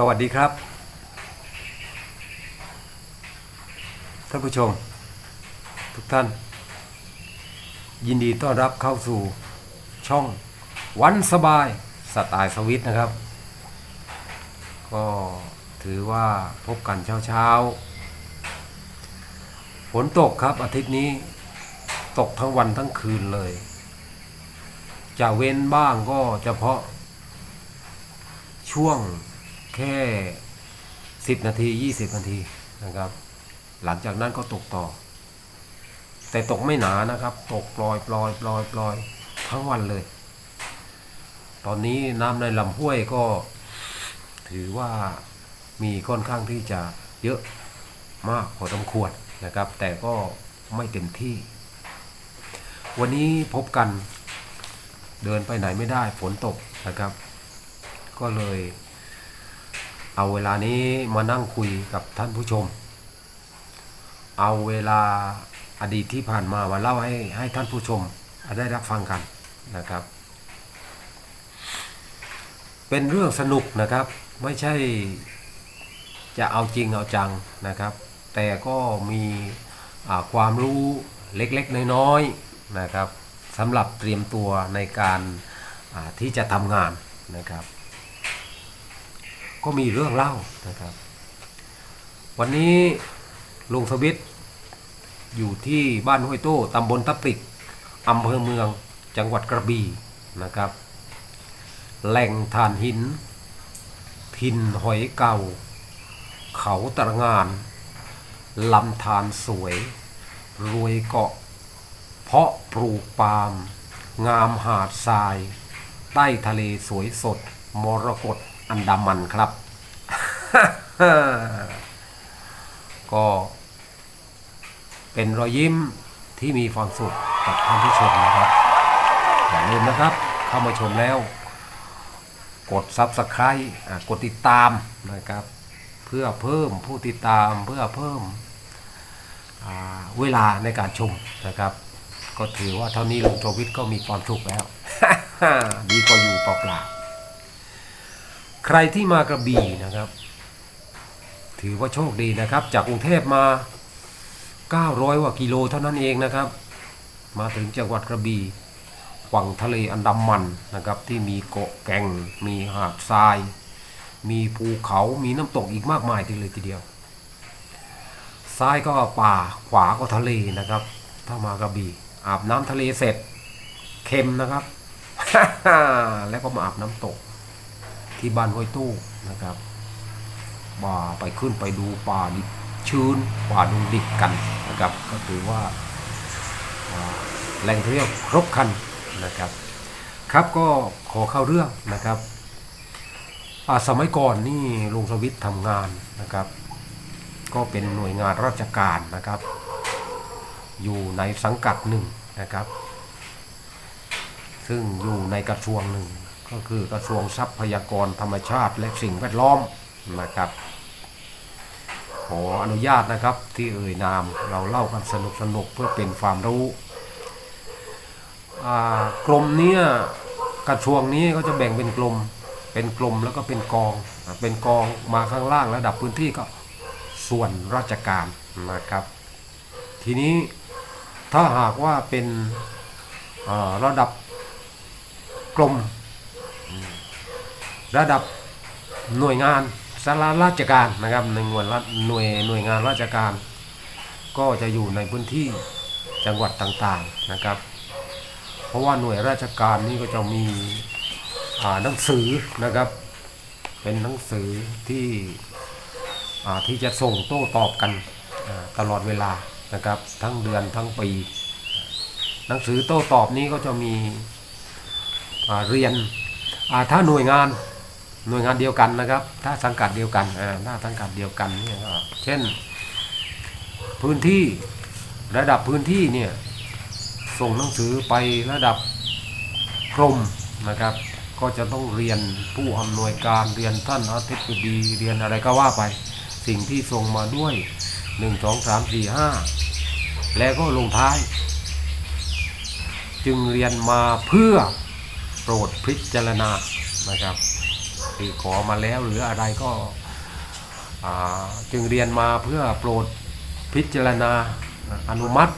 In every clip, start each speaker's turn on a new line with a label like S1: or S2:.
S1: สวัสดีครับท่านผู้ชม ทุกท่าน ยินดีต้อนรับเข้าสู่ช่องวันสบายสไตล์สวิตนะครับ ก็ถือว่าพบกันเช้าๆฝนตกครับอาทิตย์นี้ตกทั้งวันทั้งคืนเลย จะเว้นบ้างก็เฉพาะช่วง แค่ 10 นาที 20 นาทีนะครับ หลังจากนั้นก็ตกต่อ แต่ตกไม่หนานะครับ ตกปลอยปลอยปลอยปลอยทั้งวันเลย ตอนนี้น้ำในลำห้วยก็ ถือว่ามีค่อนข้างที่จะเยอะมากพอสมควรนะครับ แต่ก็ไม่เต็มที่ วันนี้พบกันเดินไปไหนไม่ได้ฝนตกนะครับ ก็เลย เอาเวลานี้มานั่งคุยกับท่านผู้ชม เอาเวลาอดีตที่ผ่านมามาเล่าให้ให้ท่านผู้ชมได้รับฟังกันนะครับ เป็นเรื่องสนุกนะครับไม่ใช่จะเอาจริงเอาจังนะครับ แต่ก็มีความรู้เล็กๆ น้อยๆนะครับสำหรับเตรียมตัวในการที่จะทำงานนะครับ ก็มีเรื่องเล่านะครับ วันนี้ลุงสวิตอยู่ที่บ้านห้วยโต้ตำบลตะปริกอำเภอเมืองจังหวัดกระบี่นะครับ แหล่งฐานหิน ทินหอยเก่า เขาตระงานลำธารสวย รวยเกาะ เพาะปลูกปาล์มงามหาดทราย ใต้ทะเลสวยสด มรกต อันดามันครับ ก็เป็นรอยยิ้มที่มีความสุขกับท่านผู้ชมนะครับ อย่าลืมนะครับ เข้ามาชมแล้ว กด Subscribe กดติดตามนะครับ เพื่อเพิ่มผู้ติดตามเพื่อเพิ่มเวลาในการชมนะครับ ก็ถือว่าเท่านี้ลุงโจวิทก็มีความสุขแล้ว ดีกว่าอยู่เปล่า ใครที่มากระบี่นะครับ ถือว่าโชคดีนะครับ จากกรุงเทพมา 900กว่ากิโลเท่านั้นเองนะครับ มาถึงจังหวัดกระบี่ฝั่งทะเลอันดามันนะครับ ที่มีเกาะแก่ง มีหาดทราย มีภูเขามีน้ำตกอีกมากมายทีเลยทีเดียว ซ้ายก็ป่าขวาก็ทะเลนะครับ ถ้ามากระบี่อาบน้ำทะเลเสร็จเค็มนะครับ แล้วก็มาอาบน้ำตก ที่บ้านห้วยตู้นะครับบ่าไปขึ้นไปดูป่าดิบชื้นป่าดงดิบกันนะครับ ก็ถือว่าแหล่งท่องเที่ยวครบคันนะครับ ครับก็ขอเข้าเรื่องนะครับสมัยก่อนนี่ลุงสวิทย์ทำงานนะครับ ก็เป็นหน่วยงานราชการนะครับ อยู่ในสังกัดหนึ่งนะครับ ซึ่งอยู่ในกระทรวงหนึ่ง ก็คือกระทรวงทรัพยากรธรรมชาติและสิ่งแวดล้อมนะครับ ขออนุญาตนะครับที่เอ่ยนามเราเล่ากันสนุกสนุกเพื่อเป็นความรู้กรมเนี้ยกระทรวงนี้ก็จะแบ่งเป็นกลุ่มเป็นกลุ่มแล้วก็เป็นกองเป็นกองมาข้างล่างระดับพื้นที่ก็ส่วนราชการนะครับ ทีนี้ถ้าหากว่าเป็นระดับกรมอืม ระดับหน่วยงานสาราราชการนะครับในหน่วยราหน่วยหน่วยงานราชการ ก็จะอยู่ในพื้นที่จังหวัดต่างๆนะครับ เพราะว่าหน่วยราชการนี่ก็จะมีหนังสือนะครับ เป็นหนังสือที่ที่จะส่งโต้ตอบกันตลอดเวลานะครับ ทั้งเดือนทั้งปี หนังสือโต้ตอบนี้ก็จะมีเรียนถ้าหน่วยงาน หน่วยงานเดียวกันนะครับ ถ้าสังกัดเดียวกันอ่าถ้าสังกัดเดียวกันเนี่ยเช่น พื้นที่ระดับพื้นที่เนี่ยส่งหนังสือไประดับกรมนะครับ ก็จะต้องเรียนผู้อำนวยการเรียนท่านอธิบดีเรียนอะไรก็ว่าไป สิ่งที่ส่งมาด้วย 1 2 3 4 5 แล้วก็ลงท้าย จึงเรียนมาเพื่อโปรดพิจารณานะครับ คือขอมาแล้วหรืออะไรก็จึงเรียนมาเพื่อโปรดพิจารณาอนุมัติ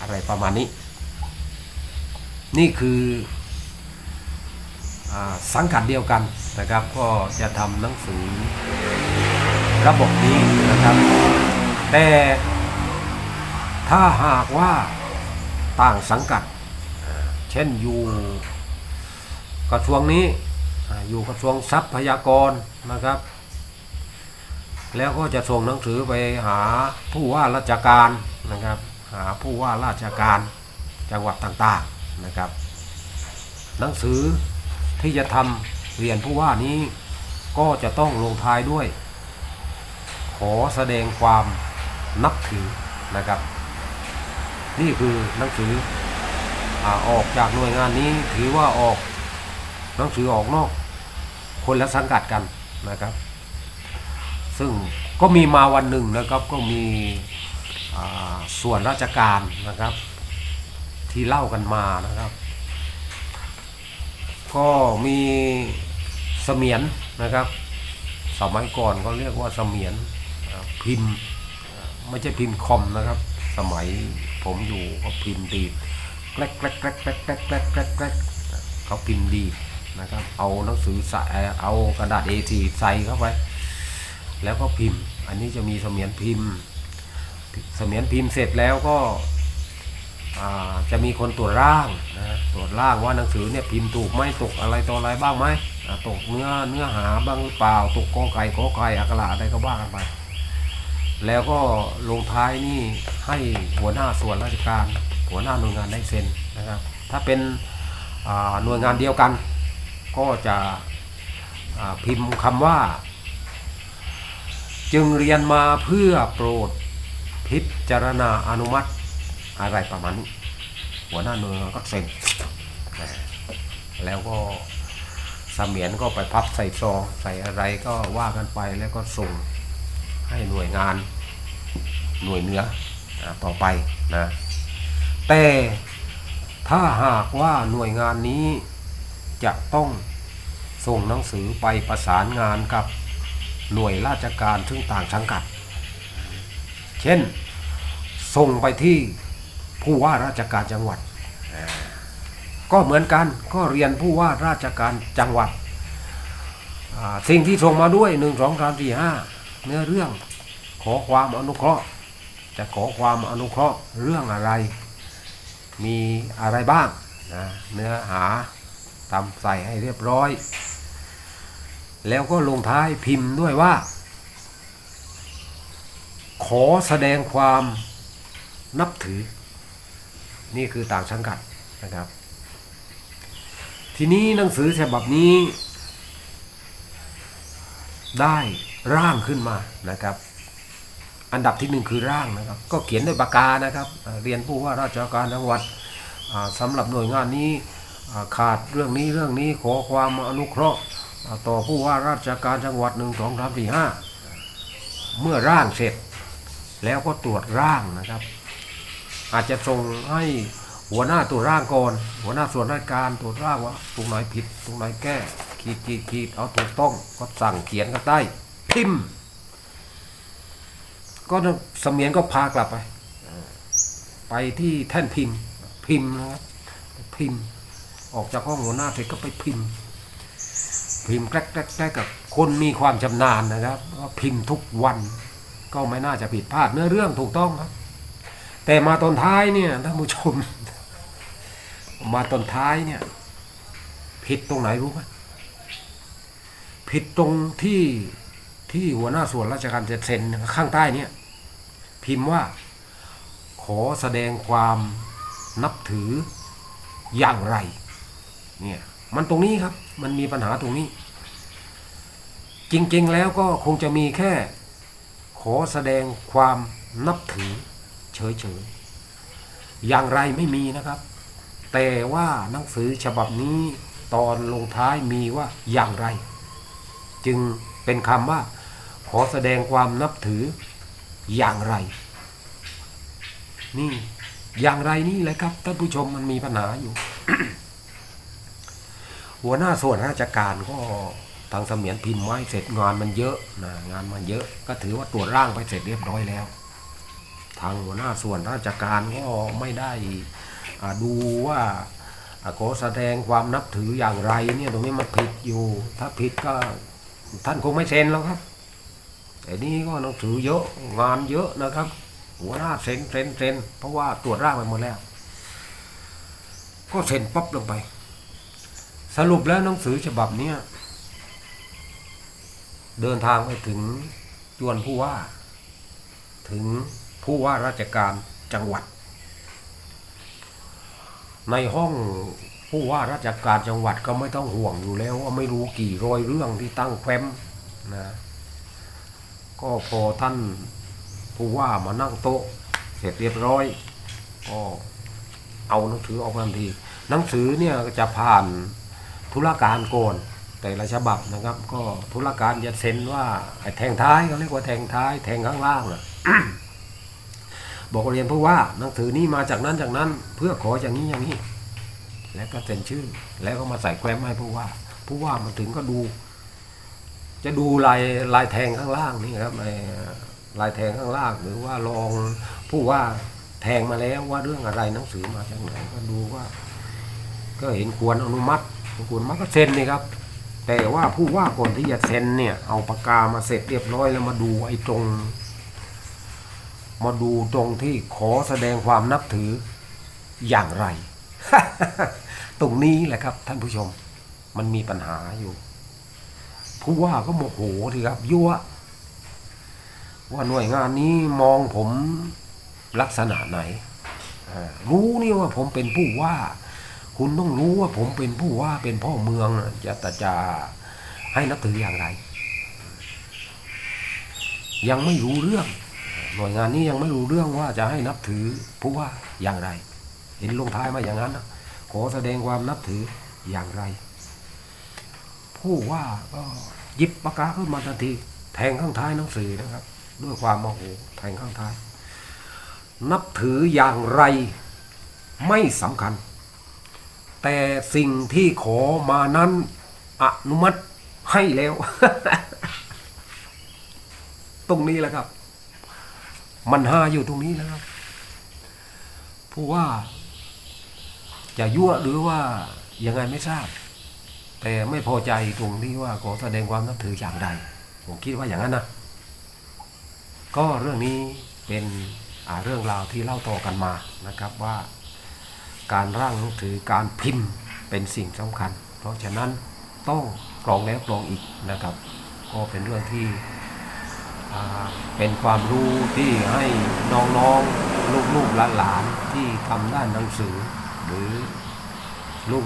S1: อะไรประมาณนี้ นี่คืออสังกัดเดียวกันนะครับ ก็จะทำหนังสือระบบนี้นะครับ แต่ถ้าหากว่าต่างสังกัด เช่นอยู่กระทรวงนี้ อยู่กระทรวงทรัพยากรนะครับ แล้วก็จะส่งหนังสือไปหาผู้ว่าราชการนะครับ หาผู้ว่าราชการจังหวัดต่างๆนะครับ หนังสือที่จะทำเรียนผู้ว่านี้ก็จะต้องลงท้ายด้วย ขอแสดงความนับถือนะครับ นี่คือหนังสืออออกจากหน่วยงานนี้ถือว่าออก หนังสือออกนอก คนละสังกัดกันนะครับ ซึ่งก็มีมาวันหนึ่งนะครับก็มีส่วนราชการนะครับ ที่เล่ากันมานะครับ ก็มีเสมียนนะครับ สมัยก่อนเขาเรียกว่าเสมียนพิมไม่ใช่พิมพ์คอมนะครับ สมัยผมอยู่ก็พิมพ์ดีแกลกแกลกแกลกแกลกแกลกแกลกเขาพิมพ์ดี นะครับ เอาหนังสือใส่เอากระดาษ A4 ใส่เข้าไป แล้วก็พิมพ์ อันนี้จะมีเสมียนพิมพ์ เสมียนพิมพ์เสร็จแล้วก็จะมีคนตรวจร่างนะตรวจร่างว่าหนังสือเนี่ยพิมพ์ถูกไหมตกอะไรต่ออะไรบ้างไหมตกเนื้อเนื้อหาบ้างหรือเปล่า ตกกอไก่ขอไข่อักขระอะไรก็ว่ากันไป แล้วก็ลงท้ายนี่ให้หัวหน้าส่วนราชการ หัวหน้าหน่วยงานได้เซ็นนะครับ ถ้าเป็นหน่วยงานเดียวกัน ก็จะพิมพ์คำว่า จึงเรียนมาเพื่อโปรดพิจารณาอนุมัติอะไรประมาณนี้หัวหน้าหน่วยงานก็เซ็นแล้วก็สมียนก็ไปพับใส่ซองใส่อะไรก็ว่ากันไปแล้วก็ส่งให้หน่วยงานหน่วยเนื้ออต่อไปนะแต่ถ้าหากว่าหน่วยงานนี้ จะต้องส่งหนังสือไปประสานงานกับหน่วยราชการซึ่งต่างสังกัด เช่น ส่งไปที่ผู้ว่าราชการจังหวัด ก็เหมือนกันก็เรียนผู้ว่าราชการจังหวัด สิ่งที่ส่งมาด้วยหนึ่งสองสามสี่ห้าเนื้อเรื่องขอความอนุเคราะห์ จะขอความอนุเคราะห์เรื่องอะไร มีอะไรบ้างนะเนื้อหา ทำใส่ให้เรียบร้อย แล้วก็ลงท้ายพิมพ์ด้วยว่า ขอแสดงความนับถือ นี่คือต่างสังกัดนะครับ ทีนี้หนังสือฉบับนี้ ได้ร่างขึ้นมานะครับอันดับที่หนึ่งคือร่างนะครับ ก็เขียนด้วยปากกานะครับ เรียนผู้ว่าราชการจังหวัดอ่าสำหรับหน่วยงานนี้ ขาดเรื่องนี้เรื่องนี้ขอความอนุเคราะห์ต่อผู้ว่าราชการจังหวัดหนึ่งสองสามสี่ห้าเมื่อร่างเสร็จ แล้วก็ตรวจร่างนะครับ อาจจะส่งให้หัวหน้าตรวจร่างก่อน หัวหน้าส่วนราชการตรวจร่างว่าตรงไหนผิดตรงไหนแก้ ขีดขีดขีดเอาถูกต้องก็สั่งเขียนกันใต้พิมพ์ก็เสมียนก็พากลับไป ไปที่แท่นพิมพ์ พิมพ์นะครับพิมพ์ ออกจากห้องหัวหน้าเสร็จก็ไปพิมพ์ พิมพ์แกล้กแกล้แกกับคนมีความชำนาญนะครับว่าพิมพ์ทุกวันก็ไม่น่าจะผิดพลาดเนื้อเรื่องถูกต้องครับ แต่มาตอนท้ายเนี่ยท่านผู้ชม มาตอนท้ายเนี่ย ผิดตรงไหนรู้ไหมผิดตรงที่ที่หัวหน้าส่วนราชการจะเซ็นข้างใต้เนี่ย พิมพ์ว่า ขอแสดงความนับถืออย่างไร เนี่ยมันตรงนี้ครับ มันมีปัญหาตรงนี้ จริงๆแล้วก็คงจะมีแค่ ขอแสดงความนับถือเฉยๆอย่างไรไม่มีนะครับ แต่ว่าหนังสือฉบับนี้ตอนลงท้ายมีว่าอย่างไร จึงเป็นคำว่า ขอแสดงความนับถืออย่างไร นี่อย่างไรนี่แหละครับท่านผู้ชมมันมีปัญหาอยู่ หัวหน้าส่วนราชการก็ทางเสมียนพิมพ์ไว้เสร็จงานมันเยอะนะงานมันเยอะ ก็ถือว่าตรวจร่างไปเสร็จเรียบร้อยแล้ว ทางหัวหน้าส่วนราชการก็ไม่ได้ดูว่าอ่าขอแสดงความนับถืออย่างไรเนี่ยตรงนี้มันผิดอยู่ ถ้าผิดก็ท่านคงไม่เซ็นแล้วครับแต่นี่ก็หนังสือเยอะงานเยอะนะครับ หัวหน้าเซ็นเซ็นเซ็นเพราะว่าตรวจร่างไปหมดแล้ว ก็เซ็นปั๊บลงไป สรุปแล้วหนังสือฉบับนี้เดินทางไปถึงจวนผู้ว่า ถึงผู้ว่าราชการจังหวัด ในห้องผู้ว่าราชการจังหวัดก็ไม่ต้องห่วงอยู่แล้วว่าไม่รู้กี่ร้อยเรื่องที่ตั้งแฟ้มนะก็พอท่านผู้ว่ามานั่งโต๊ะ เสร็จเรียบร้อยก็เอาหนังสือออกมาทันทีหนังสือเนี่ยจะผ่าน ธุรการก่อนแต่ละฉบับนะครับ ก็ธุรการจะเซ็นว่าไอ้แทงท้ายเขาเรียกว่าแทงท้าย แทงข้างล่างอะบอกเรียนผู้ว่าหนังสือนี้มาจากนั้นจากนั้น เพื่อขออย่างนี้อย่างนี้ แล้วก็เซ็นชื่อ แล้วก็มาใส่แฟ้มให้ผู้ว่า ผู้ว่ามาถึงก็ดู จะดูลายลายแทงข้างล่างนี่ครับไอ้ลายแทงข้างล่าง หรือว่าลองผู้ว่าแทงมาแล้วว่าเรื่องอะไรหนังสือมาจากไหนก็ดูว่า ก็เห็นควรอนุมัติ ควรอนุมัติก็เซ็นนี่ครับ แต่ว่าผู้ว่าก่อนที่จะเซ็นเนี่ย เอาปากกามาเสร็จเรียบร้อยแล้วมาดูไอ้ตรง มาดูตรงที่ขอแสดงความนับถืออย่างไร ตรงนี้แหละครับ ท่านผู้ชม มันมีปัญหาอยู่ ผู้ว่าก็โมโหทีครับยั่วว่าหน่วยงานนี้มองผมลักษณะไหนรู้นี่ว่าผมเป็นผู้ว่า คุณต้องรู้ว่าผมเป็นผู้ว่าเป็นพ่อเมืองจะแต่จะให้นับถืออย่างไร ยังไม่รู้เรื่อง หน่วยงานนี้ยังไม่รู้เรื่องว่าจะให้นับถือผู้ว่าอย่างไร เห็นลงท้ายมาอย่างนั้นนะขอแสดงความนับถืออย่างไร ผู้ว่าก็ยิบปากกาขึ้นมาทันที แทงข้างท้ายหนังสือนะครับ ด้วยความโมโหแทงข้างท้าย นับถืออย่างไรไม่สำคัญ แต่สิ่งที่ขอมานั้นอนุมัติให้แล้ว ตรงนี้แหละครับ มันหาอยู่ตรงนี้นะครับผู้ว่า จะยั่วหรือว่ายังไงไม่ทราบ แต่ไม่พอใจตรงที่ว่าขอแสดงความนับถืออย่างใดผมคิดว่าอย่างนั้นนะก็เรื่องนี้เป็นเรื่องราวที่เล่าต่อกันมานะครับว่า การร่างหนังสือการพิมพ์เป็นสิ่งสำคัญ เพราะฉะนั้นต้องกรองแล้วกรองอีกนะครับ ก็เป็นเรื่องที่เป็นความรู้ที่ให้น้องๆลูกๆหลานๆที่ทำด้านหนังสือ หรือ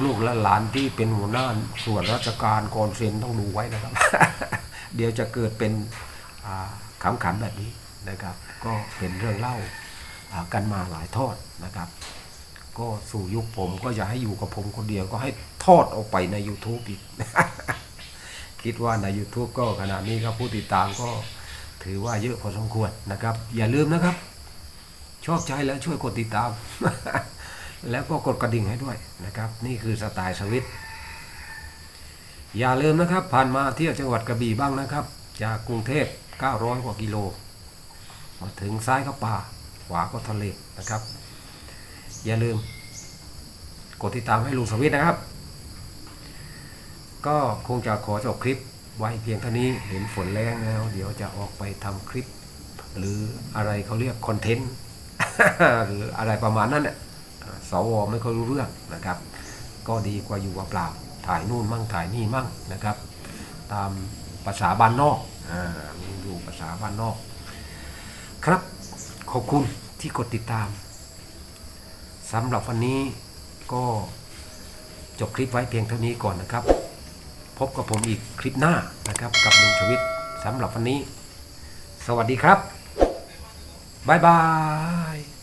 S1: ลูกๆหลานๆที่เป็นหัวหน้าส่วนราชการก่อนเซ็นต้องดูไว้นะครับ เดี๋ยวจะเกิดเป็นขำขันแบบนี้นะครับ ก็เป็นเรื่องเล่ากันมาหลายทอดนะครับ ก็สู่ยุคผมก็อย่าให้อยู่กับผมคนเดียวก็ให้ทอดออกไปใน YouTube อีก คิดว่าใน YouTube ก็ขณะนี้ครับผู้ติดตามก็ถือว่าเยอะพอสมควรนะครับ อย่าลืมนะครับ ชอบใจแล้วช่วยกดติดตาม แล้วก็กดกระดิ่งให้ด้วยนะครับ นี่คือสไตล์สวิตอย่าลืมนะครับ ผ่านมาเที่ยวจังหวัดกระบี่บ้างนะครับ จากกรุงเทพ 900 กว่ากิโล มาถึงซ้ายก็ป่า ขวาก็ทะเลนะครับ อย่าลืม กดติดตามให้ลุงสวิตนะครับ ก็คงจะขอจบคลิปไว้เพียงเท่านี้เห็นฝนแรงแล้ว เดี๋ยวจะออกไปทำคลิป หรืออะไรเขาเรียกคอนเทนต์หรืออะไรประมาณนั้นเนี่ยสวไม่ค่อยรู้เรื่องนะครับ ก็ดีกว่าอยู่เปล่าถ่ายนู่นมั่งถ่ายนี่มั่งนะครับ ตามภาษาบ้านนอกอ่าอยู่ภาษาบ้านนอก ครับขอบคุณที่กดติดตาม สำหรับวันนี้ก็จบคลิปไว้เพียงเท่านี้ก่อนนะครับ พบกับผมอีกคลิปหน้านะครับ กับลุงชวิตสำหรับวันนี้ สวัสดีครับ บ๊ายบาย